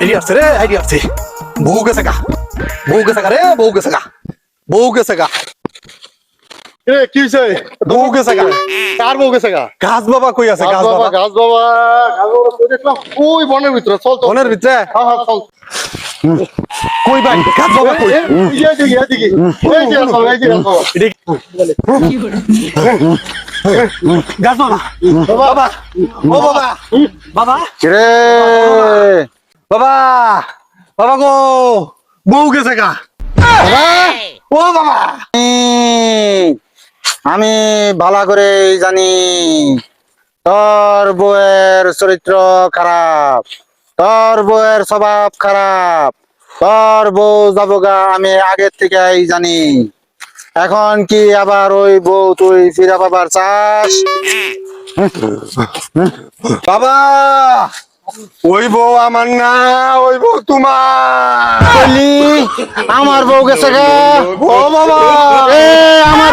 Idea আছে রে idea আছে। বউ গেছে গা বউ গেছে গা রে বউ গেছে গা বউ গেছে গা কি হইছে? বউ গেছে গা কার বউ গেছে গা গাছ বাবা কই আছে গাছ বাবা গাছ বাবা গাছ বাবা দেখলাম? ওই বনের ভিতরে চল চল বনের ভিতরে? হ্যাঁ হ্যাঁ চল। কই ভাই? গাছ বাবা কই এ, এই যে, এই এদিকে, এই যে বাবা, এই যে গাছ বাবা। গাছ বাবা। বাবা। ও বাবা। বাবা। রে বাবা। বাবা গো। বউ গেছে গা। ও বাবা। আমি ভালো করে জানি তোর বউয়ের চরিত্র খারাপ। তোর বউয়ের স্বভাব খারাপ। তোর বউ যাবগা আমি আগের থেকেই জানি। এখন কি আবার ওই বউ তুই ফিরা পাবার চাস? বাবা ওই বউ আমার না ওই বউ তোমার। আমার বউ গেছে গা। ও বাবা এ আমার